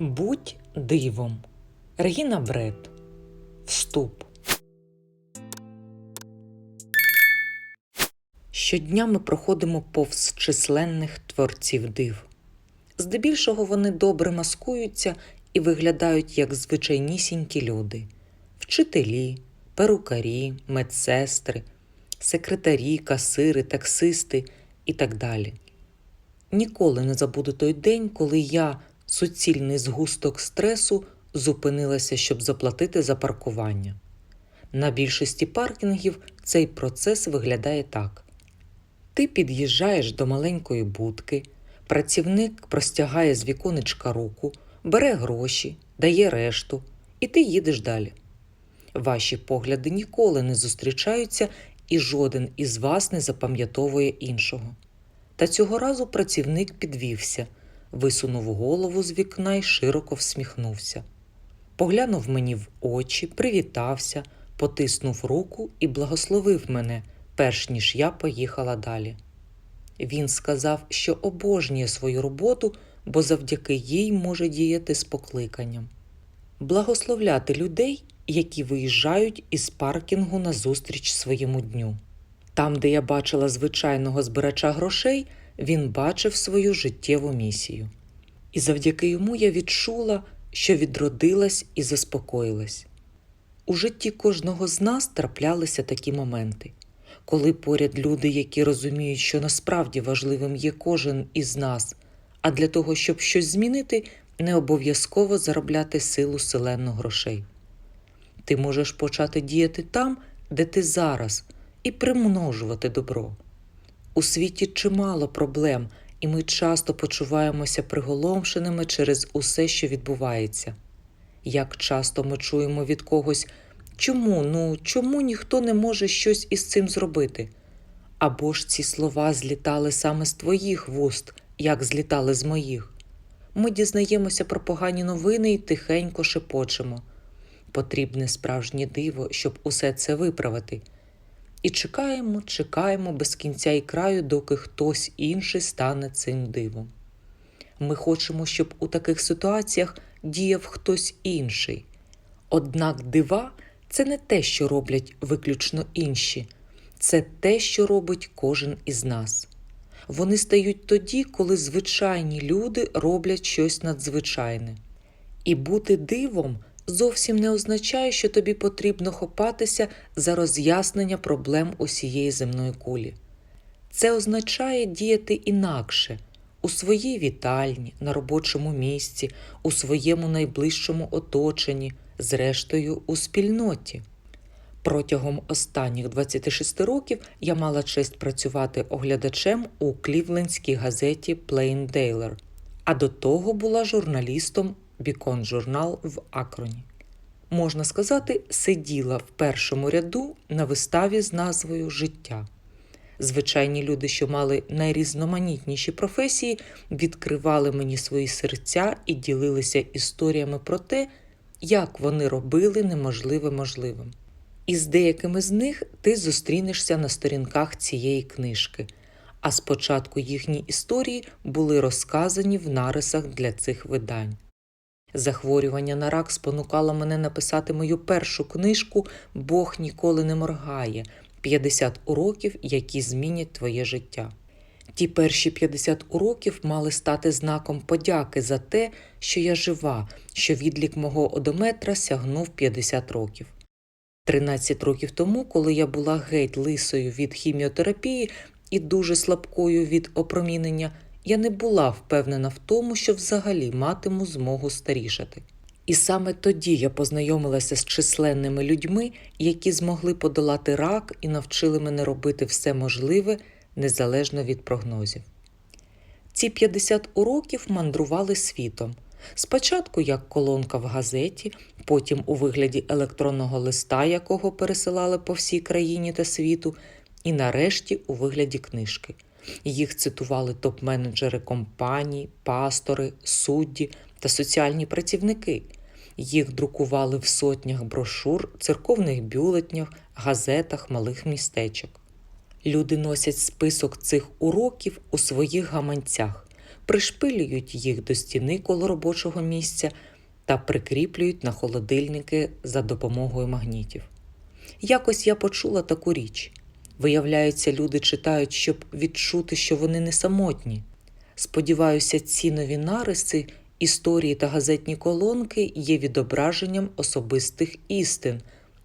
Будь дивом. Регіна Бред. Вступ. Щодня ми проходимо повз численних творців див. Здебільшого вони добре маскуються і виглядають як звичайнісінькі люди: вчителі, перукарі, медсестри, секретарі, касири, таксисти і так далі. Ніколи не забуду той день, коли я, суцільний згусток стресу, зупинилася, щоб заплатити за паркування. На більшості паркінгів цей процес виглядає так: ти під'їжджаєш до маленької будки, працівник простягає з віконечка руку, бере гроші, дає решту, і ти їдеш далі. Ваші погляди ніколи не зустрічаються, і жоден із вас не запам'ятовує іншого. Та цього разу працівник підвівся, висунув голову з вікна і широко всміхнувся. Поглянув мені в очі, привітався, потиснув руку і благословив мене, перш ніж я поїхала далі. Він сказав, що обожнює свою роботу, бо завдяки їй може діяти з покликанням. Благословляти людей, які виїжджають із паркінгу назустріч своєму дню. Там, де я бачила звичайного збирача грошей, він бачив свою життєву місію. І завдяки йому я відчула, що відродилась і заспокоїлась. У житті кожного з нас траплялися такі моменти, коли поряд люди, які розуміють, що насправді важливим є кожен із нас, а для того, щоб щось змінити, не обов'язково заробляти силу селенно грошей. Ти можеш почати діяти там, де ти зараз, і примножувати добро. У світі чимало проблем, і ми часто почуваємося приголомшеними через усе, що відбувається. Як часто ми чуємо від когось, чому, ну чому ніхто не може щось із цим зробити? Або ж ці слова злітали саме з твоїх вуст, як злітали з моїх. Ми дізнаємося про погані новини і тихенько шепочемо. Потрібне справжнє диво, щоб усе це виправити. І чекаємо, чекаємо без кінця і краю, доки хтось інший стане цим дивом. Ми хочемо, щоб у таких ситуаціях діяв хтось інший. Однак дива це не те, що роблять виключно інші, це те, що робить кожен із нас. Вони стають тоді, коли звичайні люди роблять щось надзвичайне. І бути дивом зовсім не означає, що тобі потрібно хопатися за роз'яснення проблем усієї земної кулі. Це означає діяти інакше у своїй вітальні, на робочому місці, у своєму найближчому оточенні, зрештою у спільноті. Протягом останніх 26 років я мала честь працювати оглядачем у клівлендській газеті Plain Dealer, а до того була журналістом Бікон журнал в Акроні. Можна сказати, сиділа в першому ряду на виставі з назвою Життя. Звичайні люди, що мали найрізноманітніші професії, відкривали мені свої серця і ділилися історіями про те, як вони робили неможливе можливим. І з деякими з них ти зустрінешся на сторінках цієї книжки, а спочатку їхні історії були розказані в нарисах для цих видань. Захворювання на рак спонукало мене написати мою першу книжку Бог ніколи не моргає 50 уроків, які змінять твоє життя. Ті перші 50 уроків мали стати знаком подяки за те, що я жива, що відлік мого одометра сягнув 50 років. 13 років тому, коли я була геть лисою від хіміотерапії і дуже слабкою від опромінення, я не була впевнена в тому, що взагалі матиму змогу старішати. І саме тоді я познайомилася з численними людьми, які змогли подолати рак і навчили мене робити все можливе незалежно від прогнозів. Ці 50 уроків мандрували світом. Спочатку як колонка в газеті, потім у вигляді електронного листа, якого пересилали по всій країні та світу, і нарешті у вигляді книжки. Їх цитували топ-менеджери компаній, пастори, судді та соціальні працівники. Їх друкували в сотнях брошур, церковних бюлетнях, газетах малих містечок. Люди носять список цих уроків у своїх гаманцях. пришпилюють їх до стіни коло робочого місця та прикріплюють на холодильники за допомогою магнітів. Якось я почула таку річ. Виявляється, люди читають, щоб відчути, що вони не самотні. Сподіваюся, ці нові нариси, історії та газетні колонки є відображенням особистих істин,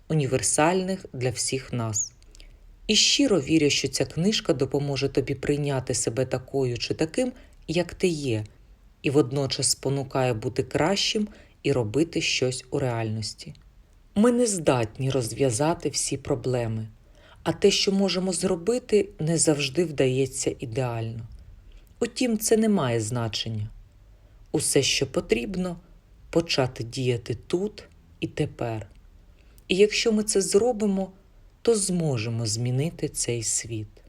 універсальних для всіх нас. І щиро вірю, що ця книжка допоможе тобі прийняти себе такою чи таким, як ти є, і водночас спонукає бути кращим і робити щось у реальності. Ми не здатні розв'язати всі проблеми, а те, що можемо зробити, не завжди вдається ідеально. Утім, це не має значення. Усе, що потрібно, почати діяти тут і тепер. І якщо ми це зробимо, то зможемо змінити цей світ.